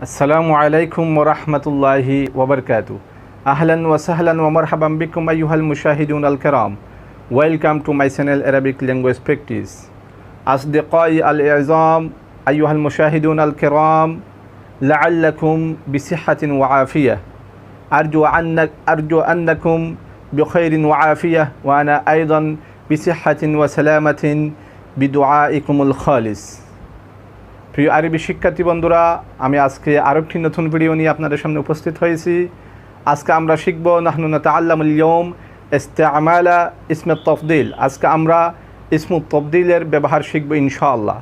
السلام عليكم ورحمة الله وبركاته. أهلا وسهلا ومرحبا بكم أيها المشاهدون الكرام. Welcome to my channel Arabic Language Practice. أصدقائي الأعزام أيها المشاهدون الكرام لعلكم بصحة وعافية. أرجو أنك أرجو أنكم بخير وعافية وأنا أيضا بصحة وسلامة بدعائكم الخالص. প্রিয় আরবি শিক্ষার্থী বন্ধুরা, আমি আজকে আরেকটি নতুন ভিডিও নিয়ে আপনাদের সামনে উপস্থিত হয়েছি। আজকে আমরা শিখব নাহনুনা তাল্লামুল ইয়ম ইস্তেআমালা ইসমে তফদিল। আজকে আমরা ইসমু তফদিলের ব্যবহার শিখব ইনশাআল্লাহ।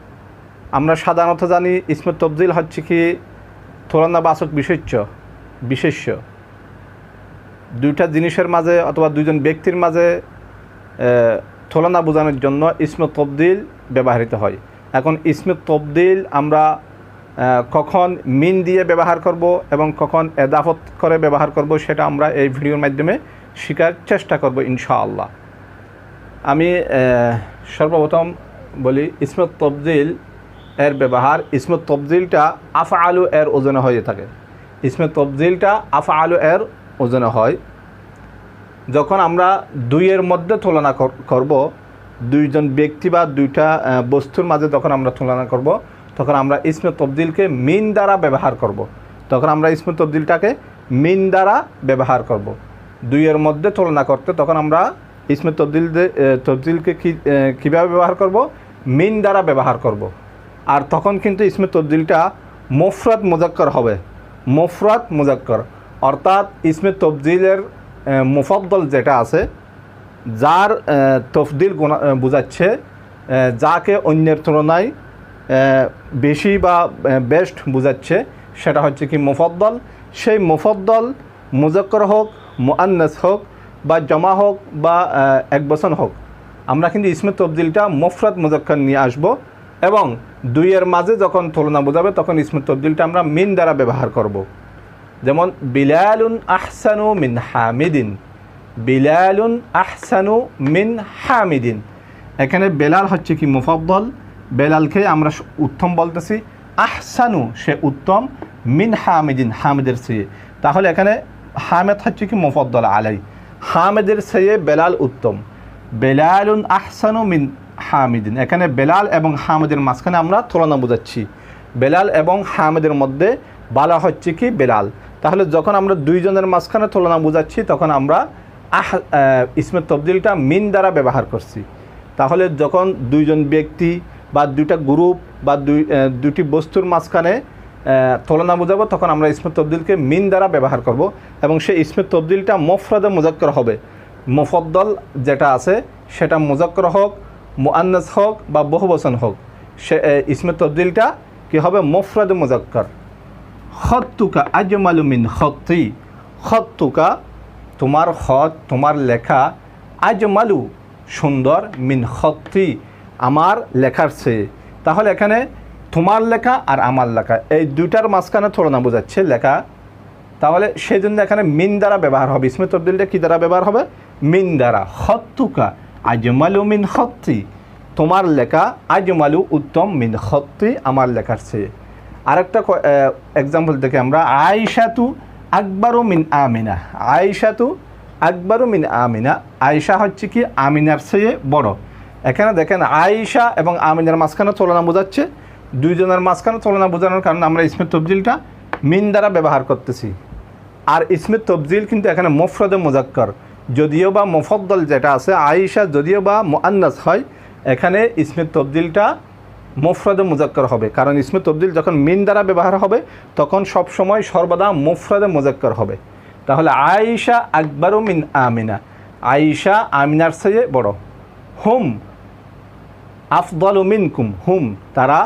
আমরা সাধারণত জানি ইসমে তফদিল হচ্ছে কি তুলনাবাচক বিশেষ্য বিশেষ্য। দুইটা জিনিসের মাঝে অথবা দুইজন ব্যক্তির মাঝে তুলনা বোঝানোর জন্য ইসমে তবদিল ব্যবহৃত হয়। এখন ইসমে তবদিল আমরা কখন মিন দিয়ে ব্যবহার করব এবং কখন এদাফত করে ব্যবহার করব সেটা আমরা এই ভিডিওর মাধ্যমে শেখার চেষ্টা করব ইনশাআল্লাহ। আমি সর্বপ্রথম বলি ইসমত তবদিল এর ব্যবহার ইসমত তবদিলটা আফা আলু এর ওজনে হয়ে থাকে। ইসমত তবদিলটা আফা আলু এর ওজনে হয়। যখন আমরা দুইয়ের মধ্যে তুলনা কর- করব দুইজন ব্যক্তি বা দুইটা বস্তুর মাঝে যখন আমরা তুলনা করব তখন আমরা ইসমে তবদিলকে মিন দ্বারা ব্যবহার করব। তখন আমরা ইসমে তবদিলটাকে মিন দ্বারা ব্যবহার করব। দুইয়ের মধ্যে তুলনা করতে তখন আমরা ইসমে তবদিল তবদিলকে কী কীভাবে ব্যবহার করব মিন দ্বারা ব্যবহার করব। আর তখন কিন্তু ইসমে তবদিলটা মফরাত মুজাক্কর হবে মফরাত মুজাক্কর অর্থাৎ ইসমে তবদিলের আহ, মুফদ্দল যেটা আছে যার তফদিল বোঝাচ্ছে যাকে অন্যের তুলনায় বেশি বা বেস্ট বোঝাচ্ছে, সেটা হচ্ছে কি মুফদ্দল। সেই মুফদ্দল মুজাক্কর হোক, মুআন্নাস হোক, বা জমা হোক, বা এক বচন হোক। আমরা কিন্তু ইসমে তবদিলটা মুফরাত মুজাক্কর নিয়ে আসব এবং দুইয়ের মাঝে যখন তুলনা বোঝাবে, তখন ইসমে তবদিলটা আমরা মিন দ্বারা ব্যবহার করব। যেমন, বিলালুন আহসানু মিন হামিদিন। বিলালুন আহসানু মিন হামিদিন। এখানে বেলাল হচ্ছে কি মুফাদ্দল। বেলালকে আমরা উত্তম বলতেছি। আহসানু, সে উত্তম। মিন হামিদিন, হামিদের চেয়ে তাহলে এখানে হামেদ হচ্ছে কি মুফাদ্দল আলাই। হামেদের চেয়ে বেলাল উত্তম। বেলালুন আহসানু মিন হামিদিন। এখানে বেলাল এবং হামিদের মাঝখানে আমরা তুলনা বোঝাচ্ছি। বেলাল এবং হামিদের মধ্যে বালা হচ্ছে কি বেলাল। তাহলে যখন আমরা দুইজনের মাঝখানে তুলনা বোঝাচ্ছি, তখন আমরা ইসমে তবদিলটা মিন দ্বারা ব্যবহার করছি। তাহলে যখন দুইজন ব্যক্তি বা দুইটা গ্রুপ বা দুই দুটি বস্তুর মাঝখানে তুলনা বোঝাবো তখন আমরা ইসমে তবদিলকে মিন দ্বারা ব্যবহার করব এবং সেই ইসমে তবদিলটা মফরদে মুজাক্কর হবে। মুফদ্দল যেটা আছে সেটা মুজাক্কর হোক মুআন্নাস হোক বা বহুবচন হোক সে আহ, ইসমে তবদিলটা কি হবে? মফরদে মুজাক্কর। খত্তুকা আজমালু মিন খত্তি। খত্তুকা তোমার খত তোমার লেখা আজমালু সুন্দর মিন খত্তি আমার লেখার চেয়ে। তাহলে এখানে তোমার লেখা আর আমার লেখা, এই দুইটার মাঝখানে তুলনা বোঝাচ্ছে লেখা। তাহলে সেই জন্য এখানে মিন দ্বারা ব্যবহার হবে। ইসমে তবদিলটা কী দ্বারা ব্যবহার হবে? মিন দ্বারা। খত্তুকা আজমালু মিন খত্তি, তোমার লেখা আজমালু উত্তম মিন খত্তি আমার লেখার চেয়ে। আরেকটা এক্সাম্পল থেকে আমরা আয়সাতু আকবরু মিন আমিনা। আয়সাতু আকবরু মিন আমিনা। আয়সা হচ্ছে কি? আমিনার চেয়ে বড়। এখানে দেখেন আয়সা এবং আমিনার মাঝখানে তুলনা বোঝাচ্ছে। দুইজনের মাঝখানে তুলনা বোঝানোর কারণে আমরা ইসমের তবজিলটা মিন দ্বারা ব্যবহার করতেছি। আর ইসমের তবজিল কিন্তু এখানে মফরদে মুজাক্কর যদিও বা মুফদ্দল যেটা আছে, আয়েশা যদিও বা মুআন্নাস হয়, এখানে ইসমের তবদিলটা মুফরদে মুজাক্কর হবে। কারণ ইসমে তবদিল যখন মিন দ্বারা ব্যবহার হবে, তখন সব সময় সর্বদা মুফরদে মুজাক্কর হবে। তাহলে আয়েশা আকবরু মিন আমিনা। আয়েশা আমিনার চেয়ে বড়। হুম, আফদল মিনকুম। হুম, তারা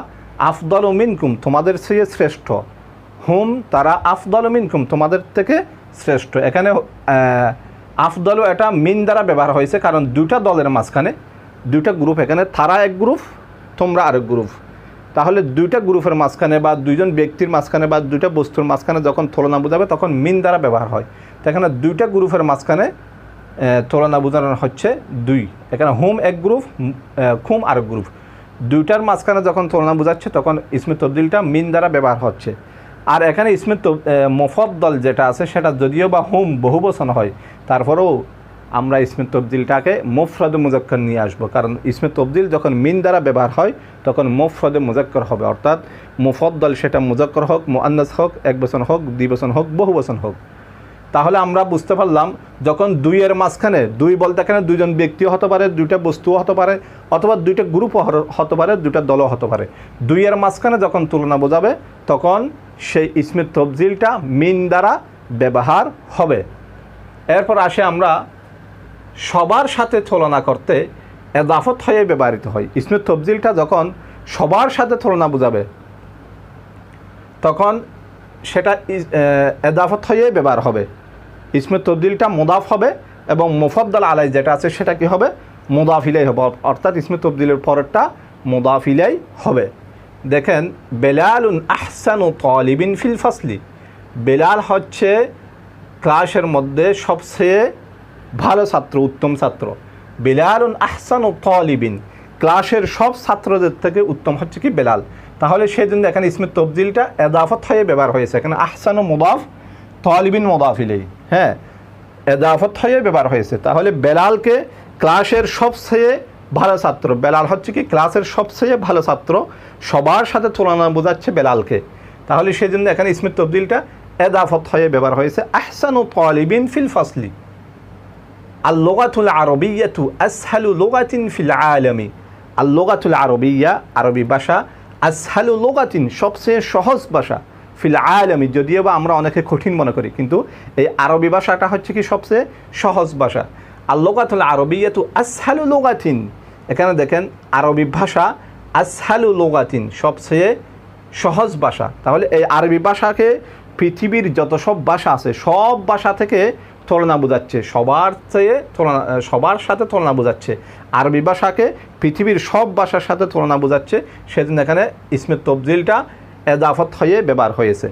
আফদল মিনকুম, তোমাদের চেয়ে শ্রেষ্ঠ। হুম, তারা আফদল মিনকুম, তোমাদের থেকে শ্রেষ্ঠ। এখানে আফদল এটা মিন দ্বারা ব্যবহার হয়েছে, কারণ দুইটা দলের মাঝখানে, দুইটা গ্রুপ এখানে তারা এক গ্রুপ তোমরা আরেক গ্রুপ তাহলে দুইটা গ্রুপের মাঝখানে বা দুইজন ব্যক্তির মাঝখানে বা দুইটা বস্তুর মাঝখানে যখন তুলনা বোঝাবে, তখন মিন দ্বারা ব্যবহার হয়। তো এখানে দুইটা গ্রুপের মাঝখানে তুলনা বোঝানো হচ্ছে দুই। এখানে হুম এক গ্রুপ খুম আরেক গ্রুপ দুইটার মাঝখানে যখন তুলনা বোঝাচ্ছে, তখন ইসমে তবদিলটা মিন দ্বারা ব্যবহার হচ্ছে। আর এখানে ইসমে মফদ্দল যেটা আছে, সেটা যদিও বা হুম বহু বচন হয়, তারপরেও আমরা ইসমে তবদিলটাকে মুফরদে মুজাক্কর নিয়ে আসব। কারণ ইসমে তবদিল যখন মিন দ্বারা ব্যবহার হয়, তখন মুফরদে মুজাক্কর হবে। অর্থাৎ মুফদ্দল সেটা মুজাক্কর হোক, মুআন্নাস হোক, এক বচন হোক, দুই বচন হোক, বহু বচন হোক। তাহলে আমরা বুঝতে পারলাম, যখন দুইয়ের মাঝখানে, দুই বলতে এখানে দুইজন ব্যক্তিও হতে পারে, দুইটা বস্তুও হতে পারে, অথবা দুইটা গ্রুপও হতে পারে, দুইটা দলও হতে পারে। দুইয়ের মাঝখানে যখন তুলনা বোঝাবে, তখন সেই ইসমের তবজিলটা মিন দ্বারা ব্যবহার হবে। এরপর আসে আমরা সবার সাথে তুলনা করতে এদাফত হয়ে ব্যবহৃত হয়। ইসমের তবজিলটা যখন সবার সাথে তুলনা বোঝাবে, তখন সেটা এদাফত হয়ে ব্যবহার হবে। ইসমে তবদিলটা মোদাফ হবে এবং মুফদ্দাল আলাই যেটা আছে সেটা কি হবে? মোদাফিলাই হবে। অর্থাৎ ইসমে তবদিলের পরেরটা মোদাফিলাই হবে। দেখেন, বেলালুন আহসানু তলিবিন ফিল ফাসলি। বেলাল হচ্ছে ক্লাসের মধ্যে সবচেয়ে ভালো ছাত্র, উত্তম ছাত্র। বেলালুন আহসানু তলিবিন। ক্লাসের সব ছাত্রদের থেকে উত্তম হচ্ছে কি বেলাল। তাহলে সেদিন এখানে ইসমে তবদিলটা এদাফত হয়ে ব্যবহার হয়েছে। এখানে আহসান ও মুদাফ, তলিবিন মোদাফিলেই হ্যাঁ এদাফত হয়ে ব্যবহার হয়েছে। তাহলে বেলালকে ক্লাসের সবচেয়ে ভালো ছাত্র, বেলাল হচ্ছে কি ক্লাসের সবচেয়ে ভালো ছাত্র, সবার সাথে তুলনা বোঝাচ্ছে বেলালকে। তাহলে সেই জন্য এখানে ইসমিত তবদিলটা এদাফত হয়ে ব্যবহার হয়েছে। আহসানু তলিবিন ফিল ফাসলি। আল্লোগাতুল আরবিয়াতু আসহালু লোগাতিন ফিল আলমি আল্লোগাতুল আরবিয়া আরবি ভাষা আসহালু লোগাতিন সবচেয়ে সহজ ভাষা ফিল আলমি যদিও বা আমরা অনেকে কঠিন মনে করি, কিন্তু এই আরবি ভাষাটা হচ্ছে কি সবচেয়ে সহজ ভাষা। আল্লোগাতুল আরবিয়াতু আসহালু লোগাতিন এখানে দেখেন, আরবি ভাষা আসহালু লোগাতিন সবচেয়ে সহজ ভাষা। তাহলে এই আরবি ভাষাকে পৃথিবীর যত সব ভাষা আছে, সব ভাষা থেকে তুলনা বোঝাচ্ছে। সবার চেয়ে তুলনা সবার সাথে তুলনা বোঝাচ্ছে। আরবি ভাষাকে পৃথিবীর সব ভাষার সাথে তুলনা বোঝাচ্ছে। সেদিন এখানে ইসমের তবজিলটা এদাফত হয়ে ব্যবহার হয়েছে।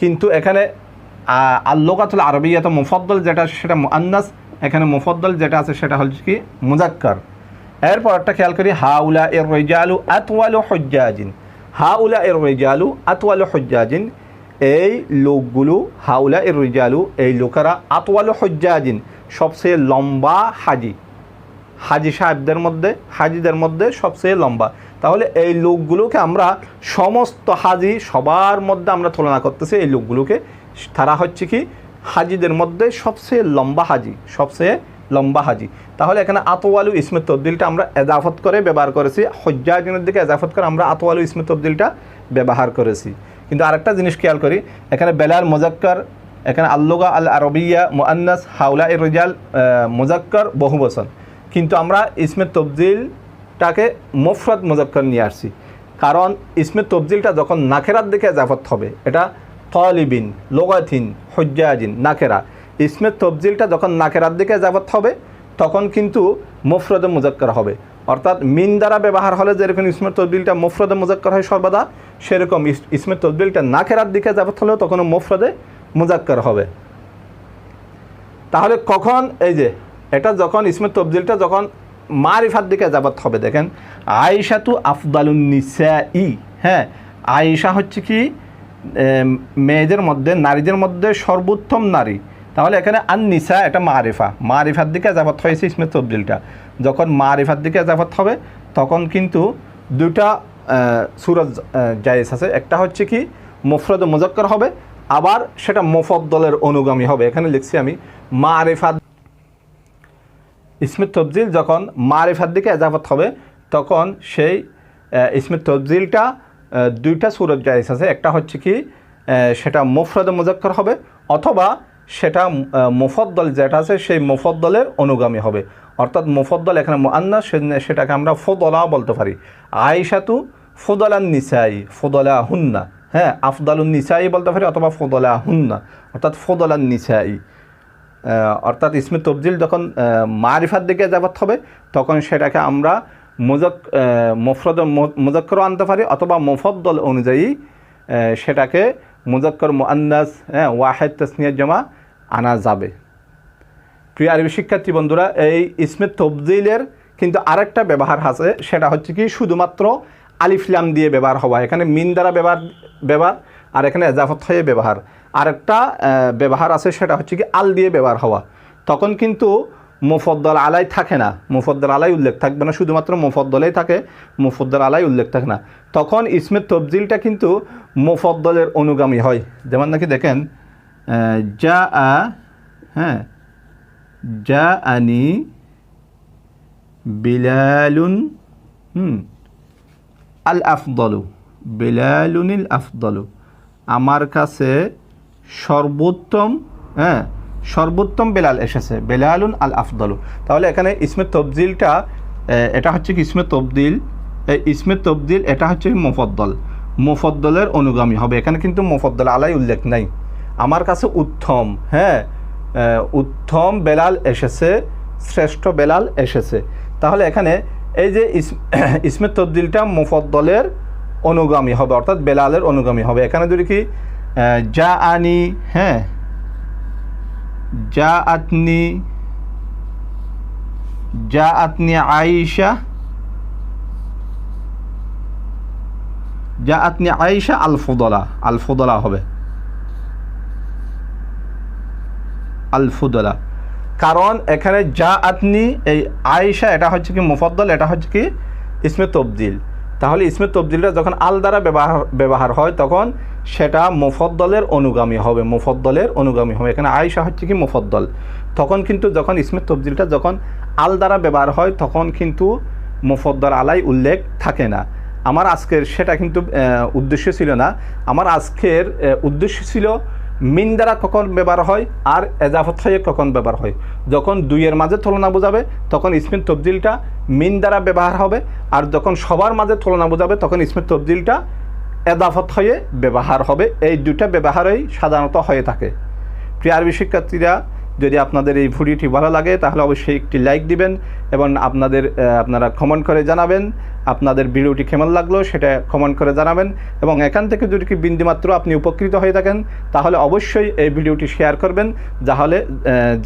কিন্তু এখানে আল্লোকাতুল আরবিয়াত মুফদ্দল যেটা, সেটা আন্নাস এখানে মুফদ্দল যেটা আছে, সেটা হচ্ছে কি? মুজাক্কার। এরপর একটা খেয়াল করি হাউলা এর রৈজা রেজালু আতওয়ালু হজ্জাজিন। হাউলা এর রৈজা রেজালু আতওয়ালু হজ্জাজিন। এই লোকগুলো হাউলা এর রেজালু, এই লোকেরা আতওয়ালু হজ্জাজিন, সবচেয়ে লম্বা হাজি। হাজি সাহেবদের মধ্যে, হাজিদের মধ্যে সবচেয়ে লম্বা। তাহলে এই লোকগুলোকে আমরা সমস্ত হাজি সবার মধ্যে আমরা তুলনা করতেছি, এই লোকগুলোকে। তারা হচ্ছে কি? হাজিদের মধ্যে সবচেয়ে লম্বা হাজি, সবচেয়ে লম্বা হাজি। তাহলে এখানে আতোয়ালু ইসমের তবদিলটা আমরা এজাফত করে ব্যবহার করেছি। হজ্জাজিনের দিকে এজাফত করে আমরা আতোয়ালু ইসমের তবদিলটা ব্যবহার করেছি। কিন্তু আরেকটা জিনিস খেয়াল করি, এখানে বেলাল মোজাক্কর, এখানে আল্লুগা আল আরবিয়া মুআন্নাস হাউলা এর রিজাল মোজাক্কর বহু বচন কিন্তু আমরা ইসমে তবজিলটাকে মুফরদ মুজাক্কর নিয়ে আসছি। কারণ ইসমে তবজিলটা যখন নাকেরার দিকে জাফত হবে, এটা তলিবিন লোগাথিন হজ্জাজিন নাকেরা ইসমে তবজিলটা যখন নাকেরার দিকে জাফত হবে, তখন কিন্তু মুফরদে মুজাক্কর হবে। অর্থাৎ মিন দ্বারা ব্যবহার হলে যেরকম ইসমে তবদিলটা মুফরদে মুজাক্কর হয় সর্বদা, সেরকম ইস- ইসমে না নাকেরার দিকে জাফত হলেও তখন মুফরদে মুজাক্কর হবে। তাহলে কখন এই যে, এটা যখন ইসমে তবদিলটা যখন মারিফার দিকে যাবাত হবে, দেখেন আয়েশা তু আফদালুন নিসা ই হ্যাঁ আয়েশা হচ্ছে কি মেয়েদের মধ্যে, নারীদের মধ্যে সর্বোত্তম নারী। তাহলে এখানে আন নিসা এটা মারিফা। মারিফার দিকে যাবাত হয়েছে ইসমে তবদিলটা যখন মারিফার দিকে যাবাত হবে, তখন কিন্তু দুটা সুরজ জায়েজ আছে। একটা হচ্ছে কি, মুফরদ মুজাক্কর হবে, আবার সেটা মুফদ্দলের অনুগামী হবে। এখানে লিখছি আমি মারিফাত ইসমে তবজিল যখন মারিফার দিকে এজাফত হবে, তখন সেই ইসমে তবজিলটা দুইটা সুরত জায়জ আছে। একটা হচ্ছে কি সেটা মুফরদে মুজাক্কর হবে, অথবা সেটা মুফদ্দল যেটা আছে সেই মুফদ্দলের অনুগামী হবে। অর্থাৎ মুফদ্দল এখানে মুআন্না সেটাকে আমরা ফদলা বলতে পারি। আয়েশাতু ফদলান নিসাই ফদলা হুন্না হ্যাঁ আফদালুন নিসাই বলতে পারি অথবা ফদলা হুন্না অর্থাৎ ফদলান নিসাই। অর্থাৎ ইসমে তবজিল যখন মারিফার দিকে যাবত হবে, তখন সেটাকে আমরা মুজক মফরদ মুজক্কর আনতে পারি অথবা মুফদ্দল অনুযায়ী সেটাকে মুজক্কর মুআন্নাস হ্যাঁ ওয়াহেদ তসনিয়া জমা আনা যাবে। প্রিয় আরবি শিক্ষার্থী বন্ধুরা, এই ইসমে তবজিলের কিন্তু আরেকটা ব্যবহার আছে, সেটা হচ্ছে কি, শুধুমাত্র আলিফলাম দিয়ে ব্যবহার হওয়া। এখানে মিন দ্বারা ব্যবহার ব্যবহার, আর এখানে এজাফত হয়ে ব্যবহার। আরেকটা ব্যবহার আছে, সেটা হচ্ছে কি, আল দিয়ে ব্যবহার হওয়া। তখন কিন্তু মুফদ্দল আলাই থাকে না। মুফদ্দল আলাই উল্লেখ থাকবে না, শুধুমাত্র মুফদ্দলেই থাকে, মুফদ্দল আলাই উল্লেখ থাকে না। তখন ইসমের তবজিলটা কিন্তু মুফদ্দলের অনুগামী হয়। যেমন নাকি দেখেন যা আ হ্যাঁ যা আনি বিলালুন, হুম, আল আফদলু, বিলালুনিল আফদলু। আমার কাছে সর্বোত্তম হ্যাঁ সর্বোত্তম বেলাল এসেছে, বেলালুন আল আফদলু। তাহলে এখানে ইসমে তবদিলটা এটা হচ্ছে কি ইসমে তবদিল? এই ইসমে তবদিল, এটা হচ্ছে মুফদ্দল। মুফদ্দলের অনুগামী হবে। এখানে কিন্তু মুফদ্দল আলাই উল্লেখ নাই। আমার কাছে উত্তম হ্যাঁ উত্তম বেলাল এসেছে, শ্রেষ্ঠ বেলাল এসেছে। তাহলে এখানে এই যে ইস- ইসমে তবদিলটা মুফদ্দলের অনুগামী হবে, অর্থাৎ বেলালের অনুগামী হবে। এখানে যদি কি যা আনি হ্যাঁ যা আতনি যা আতনি আইসা যা আতনি আইসা আলফুদলা আলফুদলা হবে। আলফুদলা। কারণ এখানে যা আপনি এই আয়েশা, এটা হচ্ছে কি মুফদ্দল, এটা হচ্ছে কি ইসমে তবদিল। তাহলে ইসমে তবদিলটা যখন আল দ্বারা ব্যবহার ব্যবহার হয়, তখন সেটা মুফদ্দলের অনুগামী হবে, মুফদ্দলের অনুগামী হবে। এখানে আয়সা হচ্ছে কি মুফদ্দল। তখন কিন্তু যখন ইসমে তবদিলটা যখন আল দ্বারা ব্যবহার হয়, তখন কিন্তু মুফদ্দল আলাই উল্লেখ থাকে না। আমার আজকের সেটা কিন্তু উদ্দেশ্য ছিল না। আমার আজকের উদ্দেশ্য ছিল মিন দ্বারা কখন ব্যবহার হয় আর এজাফত হয়ে কখন ব্যবহার হয়? যখন দুইয়ের মাঝে তুলনা বোঝাবে, তখন ইসমিন তবজিলটা মিন দ্বারা ব্যবহার হবে আর যখন সবার মাঝে তুলনা বোঝাবে, তখন ইসমিন তবজিলটা এদাফত হয়ে ব্যবহার হবে। এই দুটা ব্যবহারই সাধারণত হয়ে থাকে। প্রিয়ারবি শিক্ষার্থীরা যদি আপনাদের এই ভিডিওটি ভালো লাগে, তাহলে অবশ্যই একটি লাইক দিবেন এবং আপনাদের আপনারা কমেন্ট করে জানাবেন আপনাদের ভিডিওটি কেমন লাগল সেটা কমেন্ট করে জানাবেন এবং এখান থেকে যদি কি বিন্দুমাত্র আপনি উপকৃত হয়ে থাকেন, তাহলে অবশ্যই এই ভিডিওটি শেয়ার করবেন, যাহলে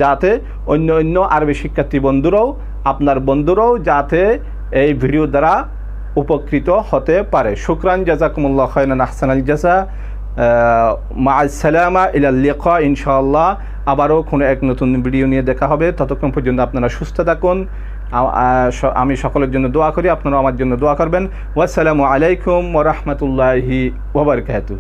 যাতে অন্য অন্য আরবি শিক্ষার্থী বন্ধুরাও, আপনার বন্ধুরাও যাতে এই ভিডিও দ্বারা উপকৃত হতে পারে। শুক্রান, জাজাকুমুল্লাহ খাইনান আহসান আল জাজা। মা ইলাল লেখা ইনশাল্লাহ আবারও কোনো এক নতুন ভিডিও নিয়ে দেখা হবে। ততক্ষণ পর্যন্ত আপনারা সুস্থ থাকুন। আমি সকলের জন্য দোয়া করি। আপনারা আমার জন্য দোয়া করবেন। ওয়াসালামু আলাইকুম ওরহমতুল্লাহি ওবরকাতু